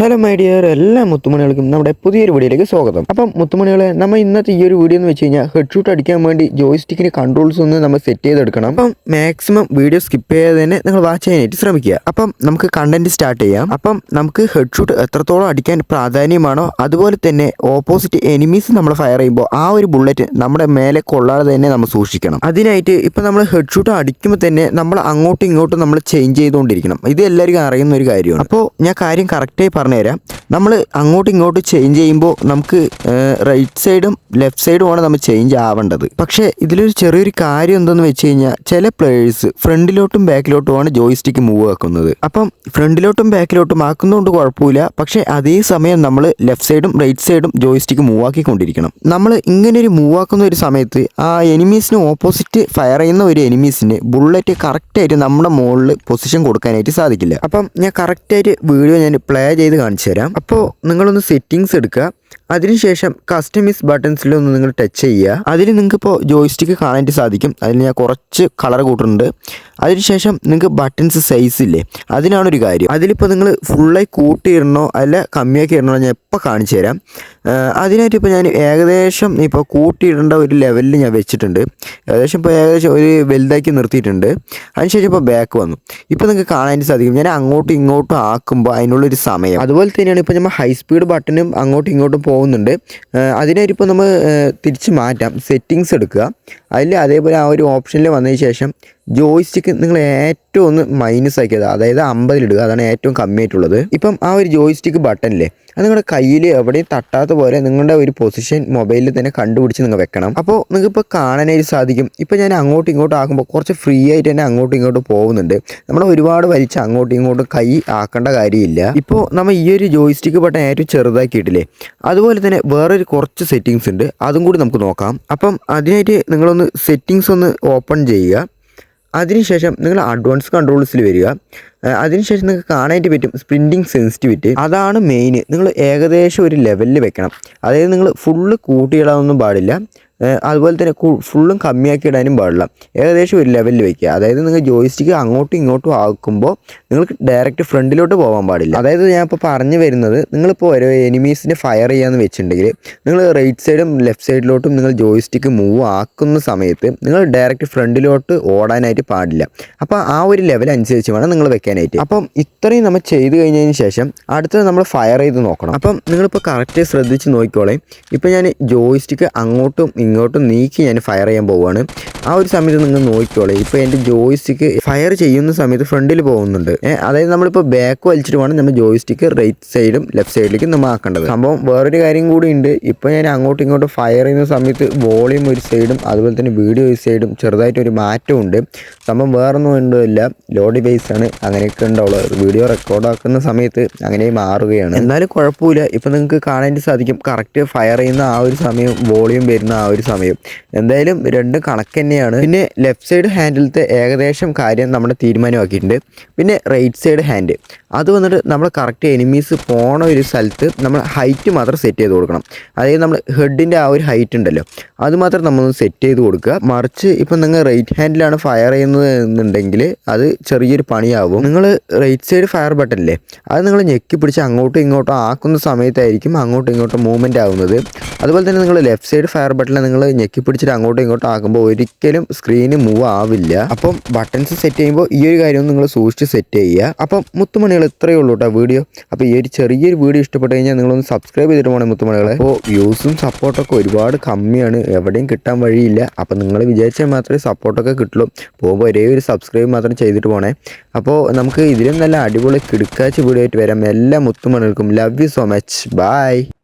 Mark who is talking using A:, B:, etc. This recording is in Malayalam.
A: ഹലോ മൈ ഡിയർ എല്ലാ മുത്തുമണികൾക്കും നമ്മുടെ പുതിയൊരു വീഡിയോയിലേക്ക് സ്വാഗതം. അപ്പം മുത്തുമണികളെ നമ്മൾ ഇന്നത്തെ ഈ ഒരു വീഡിയോ എന്ന് വെച്ച് കഴിഞ്ഞാൽ ഹെഡ് ഷൂട്ട് അടിക്കാൻ വേണ്ടി ജോയിസ്റ്റിക്കിന് കൺട്രോൾസ് ഒന്ന് നമ്മൾ സെറ്റ് ചെയ്തെടുക്കണം. അപ്പം മാക്സിമം വീഡിയോ സ്കിപ്പ് ചെയ്യാതെ തന്നെ നിങ്ങൾ വാച്ച് ചെയ്യാനായിട്ട് ശ്രമിക്കുക. അപ്പം നമുക്ക് കണ്ടന്റ് സ്റ്റാർട്ട് ചെയ്യാം. അപ്പം നമുക്ക് ഹെഡ് ഷൂട്ട് എത്രത്തോളം അടിക്കാൻ പ്രാധാന്യമാണോ അതുപോലെ തന്നെ ഓപ്പോസിറ്റ് എനിമീസ് നമ്മൾ ഫയർ ചെയ്യുമ്പോൾ ആ ഒരു ബുള്ളറ്റ് നമ്മുടെ മേലെ കൊള്ളാതെ തന്നെ നമ്മൾ സൂക്ഷിക്കണം. അതിനായിട്ട് ഇപ്പം നമ്മൾ ഹെഡ് ഷൂട്ട് അടിക്കുമ്പോൾ തന്നെ നമ്മൾ അങ്ങോട്ടും ഇങ്ങോട്ടും നമ്മൾ ചേഞ്ച് ചെയ്തുകൊണ്ടിരിക്കണം. ഇത് എല്ലാവർക്കും അറിയുന്ന ഒരു കാര്യമാണ്. അപ്പോൾ ഞാൻ കാര്യം കറക്റ്റായി പറഞ്ഞുതരാം നമ്മൾ അങ്ങോട്ടും ഇങ്ങോട്ടും ചേഞ്ച് ചെയ്യുമ്പോൾ നമുക്ക് റൈറ്റ് സൈഡും ലെഫ്റ്റ് സൈഡുമാണ് നമ്മൾ ചേഞ്ച് ആവേണ്ടത്. പക്ഷേ ഇതിലൊരു ചെറിയൊരു കാര്യം എന്തെന്ന് വെച്ച് കഴിഞ്ഞാൽ ചില പ്ലേയേഴ്സ് ഫ്രണ്ടിലോട്ടും ബാക്കിലോട്ടുമാണ് ജോയിസ്റ്റിക്ക് മൂവ് ആക്കുന്നത്. അപ്പം ഫ്രണ്ടിലോട്ടും ബാക്കിലോട്ടും ആക്കുന്നതുകൊണ്ട് കുഴപ്പമില്ല. പക്ഷേ അതേ സമയം നമ്മൾ ലെഫ്റ്റ് സൈഡും റൈറ്റ് സൈഡും ജോയിസ്റ്റിക്ക് മൂവ് ആക്കിക്കൊണ്ടിരിക്കണം. നമ്മൾ ഇങ്ങനെ ഒരു മൂവ് ആക്കുന്ന ഒരു സമയത്ത് ആ എനിമീസിന് ഓപ്പോസിറ്റ് ഫയർ ചെയ്യുന്ന ഒരു എനിമീസിന് ബുള്ളറ്റ് കറക്റ്റായിട്ട് നമ്മുടെ മുകളിൽ പൊസിഷൻ കൊടുക്കാനായിട്ട് സാധിക്കില്ല. അപ്പം ഞാൻ കറക്റ്റായിട്ട് വീഡിയോ ഞാൻ പ്ലേ ചെയ്ത് കാണിച്ചു തരാം അപ്പോൾ നിങ്ങളൊന്ന് സെറ്റിങ്സ് എടുക്കുക. അതിനുശേഷം കസ്റ്റമൈസ് ബട്ടൺസിലൊന്ന് നിങ്ങൾ ടച്ച് ചെയ്യുക. അതിൽ നിങ്ങൾക്ക് ഇപ്പോൾ ജോയിസ്റ്റിക്ക് കാണാനായിട്ട് സാധിക്കും. അതിൽ ഞാൻ കുറച്ച് കളർ കൂട്ടുന്നുണ്ട്. അതിനുശേഷം നിങ്ങൾക്ക് ബട്ടൺസ് സൈസ് ഇല്ലേ? അതിനാണ് ഒരു കാര്യം. അതിലിപ്പോൾ നിങ്ങൾ ഫുള്ളായി കൂട്ടിയിടണോ അല്ല കമ്മിയാക്കി ഇടണോ ഞാൻ എപ്പോൾ കാണിച്ചു തരാം. അതിനായിട്ട് ഇപ്പോൾ ഞാൻ ഏകദേശം ഇപ്പോൾ കൂട്ടിയിടേണ്ട ഒരു ലെവലിൽ ഞാൻ വെച്ചിട്ടുണ്ട്. ഏകദേശം ഇപ്പോൾ ഏകദേശം ഒരു വലുതാക്കി നിർത്തിയിട്ടുണ്ട്. അതിനുശേഷം ഇപ്പോൾ ബാക്ക് വന്നു. ഇപ്പോൾ നിങ്ങൾക്ക് കാണാനായിട്ട് സാധിക്കും. ഞാൻ അങ്ങോട്ടും ഇങ്ങോട്ടും ആക്കുമ്പോൾ അതിനുള്ളൊരു സമയം. അതുപോലെ തന്നെയാണ് ഇപ്പോൾ നമ്മൾ ഹൈ സ്പീഡ് ബട്ടണും അങ്ങോട്ടും ഇങ്ങോട്ടും പോകുന്നുണ്ട്. അതിനായിരിക്കും നമ്മൾ തിരിച്ച് മാറ്റാം. സെറ്റിങ്സ് എടുക്കുക. അതിൽ അതേപോലെ ആ ഒരു ഓപ്ഷനിൽ വന്നതിന് ശേഷം ജോയിസ്റ്റിക്ക് നിങ്ങൾ ഏറ്റവും ഒന്ന് മൈനസ് ആക്കിയത് അതായത് അമ്പതിലിടുക അതാണ് ഏറ്റവും കമ്മിയായിട്ടുള്ളത്. ഇപ്പം ആ ഒരു ജോയിസ്റ്റിക്ക് ബട്ടണില്ലേ അത് നിങ്ങളുടെ കയ്യിൽ എവിടെയും തട്ടാത്ത പോലെ നിങ്ങളുടെ ഒരു പൊസിഷൻ മൊബൈലിൽ തന്നെ കണ്ടുപിടിച്ച് നിങ്ങൾ വെക്കണം. അപ്പോൾ നിങ്ങൾക്ക് ഇപ്പോൾ കാണാനായിട്ട് സാധിക്കും. ഇപ്പോൾ ഞാൻ അങ്ങോട്ടും ഇങ്ങോട്ടും ആക്കുമ്പോൾ കുറച്ച് ഫ്രീ ആയിട്ട് തന്നെ അങ്ങോട്ടും ഇങ്ങോട്ടും പോകുന്നുണ്ട്. നമ്മൾ ഒരുപാട് വലിച്ച് അങ്ങോട്ടും ഇങ്ങോട്ടും കൈ ആക്കേണ്ട കാര്യമില്ല. ഇപ്പോൾ നമ്മൾ ഈ ഒരു ജോയിസ്റ്റിക്ക് ബട്ടൺ ഏറ്റവും ചെറുതാക്കിയിട്ടില്ലേ അതുപോലെ തന്നെ വേറൊരു കുറച്ച് സെറ്റിങ്സ് ഉണ്ട് അതും കൂടി നമുക്ക് നോക്കാം. അപ്പം അതിനായിട്ട് നിങ്ങളൊന്ന് സെറ്റിങ്സ് ഒന്ന് ഓപ്പൺ ചെയ്യുക. അതിനുശേഷം നിങ്ങൾ അഡ്വാൻസ് കൺട്രോൾസിൽ വരിക. അതിനുശേഷം നിങ്ങൾക്ക് കാണാനായിട്ട് പറ്റും സ്പ്രിന്റിങ് സെൻസിറ്റിവിറ്റി അതാണ് മെയിൻ നിങ്ങൾ ഏകദേശം ഒരു ലെവലിൽ വെക്കണം. അതായത് നിങ്ങൾ ഫുള്ള് കൂട്ടിയിടാനൊന്നും പാടില്ല. അതുപോലെ തന്നെ ഫുള്ളും കമ്മിയാക്കി ഇടാനും പാടില്ല. ഏകദേശം ഒരു ലെവലിൽ വയ്ക്കുക അതായത് നിങ്ങൾ ജോയിസ്റ്റിക്ക് അങ്ങോട്ടും ഇങ്ങോട്ടും ആക്കുമ്പോൾ നിങ്ങൾക്ക് ഡയറക്റ്റ് ഫ്രണ്ടിലോട്ട് പോകാൻ പാടില്ല. അതായത് ഞാൻ ഇപ്പോൾ പറഞ്ഞു വരുന്നത് നിങ്ങളിപ്പോൾ ഓരോ എനിമീസിനെ ഫയർ ചെയ്യാമെന്ന് വെച്ചിട്ടുണ്ടെങ്കിൽ നിങ്ങൾ റൈറ്റ് സൈഡും ലെഫ്റ്റ് സൈഡിലോട്ടും നിങ്ങൾ ജോയിസ്റ്റിക്ക് മൂവ് ആക്കുന്ന സമയത്ത് നിങ്ങൾ ഡയറക്റ്റ് ഫ്രണ്ടിലോട്ട് ഓടാനായിട്ട് പാടില്ല. അപ്പോൾ ആ ഒരു ലെവൽ അനുസരിച്ച് വേണം നിങ്ങൾ വെക്കാനായിട്ട്. അപ്പം ഇത്രയും നമ്മൾ ചെയ്ത് കഴിഞ്ഞതിന് ശേഷം അടുത്തത് നമ്മൾ ഫയർ ചെയ്ത് നോക്കണം. അപ്പം നിങ്ങളിപ്പോൾ കറക്റ്റ് ശ്രദ്ധിച്ച് നോക്കിക്കോളേ. ഇപ്പോൾ ഞാൻ ജോയിസ്റ്റിക്ക് അങ്ങോട്ടും ഇങ്ങോട്ടും നീക്കി ഞാൻ ഫയർ ചെയ്യാൻ പോവുകയാണ് ആ ഒരു സമയത്ത് നിങ്ങൾ നോക്കിക്കോളേ. ഇപ്പോൾ എന്റെ ജോയിസ്റ്റിക്ക് ഫയർ ചെയ്യുന്ന സമയത്ത് ഫ്രണ്ടിൽ പോകുന്നുണ്ട്. അതായത് നമ്മളിപ്പോൾ ബാക്ക് വലിച്ചിട്ട് വേണം നമ്മൾ ജോയിസ്റ്റിക്ക് റൈറ്റ് സൈഡും ലെഫ്റ്റ് സൈഡിലേക്കും നമ്മൾ ആക്കേണ്ടത്. സംഭവം വേറൊരു കാര്യം കൂടി ഉണ്ട്. ഇപ്പോൾ ഞാൻ അങ്ങോട്ടും ഇങ്ങോട്ടും ഫയർ ചെയ്യുന്ന സമയത്ത് വോളിയം ഒരു സൈഡും അതുപോലെ തന്നെ വീഡിയോ ഒരു സൈഡും ചെറുതായിട്ട് ഒരു മാറ്റമുണ്ട് സംഭവം വേറൊന്നും ഉണ്ടല്ല. ലോഡി ബേസ് ആണ്. അങ്ങനെയൊക്കെ ഉണ്ടാവുള്ളത് വീഡിയോ റെക്കോർഡ് ആക്കുന്ന സമയത്ത് അങ്ങനെ മാറുകയാണ്. എന്നാലും കുഴപ്പമില്ല. ഇപ്പം നിങ്ങൾക്ക് കാണാൻ സാധിക്കും. കറക്റ്റ് ഫയർ ചെയ്യുന്ന ആ ഒരു സമയം വോളിയം വരുന്ന ആ ഒരു സമയം. എന്തായാലും രണ്ടും കണക്ക് തന്നെയാണ്. പിന്നെ ലെഫ്റ്റ് സൈഡ് ഹാൻഡിലത്തെ ഏകദേശം കാര്യം നമ്മുടെ തീരുമാനമാക്കിയിട്ടുണ്ട്. പിന്നെ റൈറ്റ് സൈഡ് ഹാൻഡ് അത് വന്നിട്ട് നമ്മൾ കറക്റ്റ് എനിമീസ് പോണ ഒരു സ്ഥലത്ത് നമ്മൾ ഹൈറ്റ് മാത്രം സെറ്റ് ചെയ്ത് കൊടുക്കണം. അതായത് നമ്മൾ ഹെഡിന്റെ ആ ഒരു ഹൈറ്റ് ഉണ്ടല്ലോ അത് മാത്രം നമ്മളൊന്ന് സെറ്റ് ചെയ്ത് കൊടുക്കുക. മറിച്ച് ഇപ്പം നിങ്ങൾ റൈറ്റ് ഹാൻഡിലാണ് ഫയർ ചെയ്യുന്നത് എന്നുണ്ടെങ്കിൽ അത് ചെറിയൊരു പണിയാവും. നിങ്ങൾ റൈറ്റ് സൈഡ് ഫയർ ബട്ടണില്ലേ അത് നിങ്ങൾ ഞെക്കി പിടിച്ച് അങ്ങോട്ടും ഇങ്ങോട്ടും ആക്കുന്ന സമയത്തായിരിക്കും അങ്ങോട്ടും ഇങ്ങോട്ടും മൂവ്മെന്റ് ആവുന്നത്. അതുപോലെ തന്നെ നിങ്ങൾ ലെഫ്റ്റ് സൈഡ് ഫയർ ബട്ടണിൽ നിങ്ങൾ ഞെക്കി പിടിച്ചിട്ട് അങ്ങോട്ടും ഇങ്ങോട്ടും ആക്കുമ്പോൾ ഒരിക്കലും സ്ക്രീന് മൂവ് ആവില്ല. അപ്പം ബട്ടൺസ് സെറ്റ് ചെയ്യുമ്പോൾ ഈ ഒരു കാര്യം നിങ്ങൾ സൂക്ഷിച്ച് സെറ്റ് ചെയ്യുക. അപ്പം മുത്തുമണികൾ ഇത്രയേ ഉള്ളൂ കേട്ടോ വീഡിയോ. അപ്പോൾ ഈ ഒരു ചെറിയൊരു വീഡിയോ ഇഷ്ടപ്പെട്ട് കഴിഞ്ഞാൽ നിങ്ങളൊന്ന് സബ്സ്ക്രൈബ് ചെയ്തിട്ട് പോകണം മുത്തുമണികളെ അപ്പോൾ വ്യൂസും സപ്പോർട്ടൊക്കെ ഒരുപാട് കമ്മിയാണ്. എവിടെയും കിട്ടാൻ വഴിയില്ല. അപ്പോൾ നിങ്ങൾ വിചാരിച്ചാൽ മാത്രമേ സപ്പോർട്ടൊക്കെ കിട്ടുള്ളൂ. പോകുമ്പോൾ ഒരേ ഒരു സബ്സ്ക്രൈബ് മാത്രം ചെയ്തിട്ട് പോണേ. അപ്പോൾ നമുക്ക് ഇതിലും നല്ല അടിപൊളി കിടക്കാച്ച് വീഡിയോ ആയിട്ട് വരാം. എല്ലാ മുത്തുമണികൾക്കും love you so much bye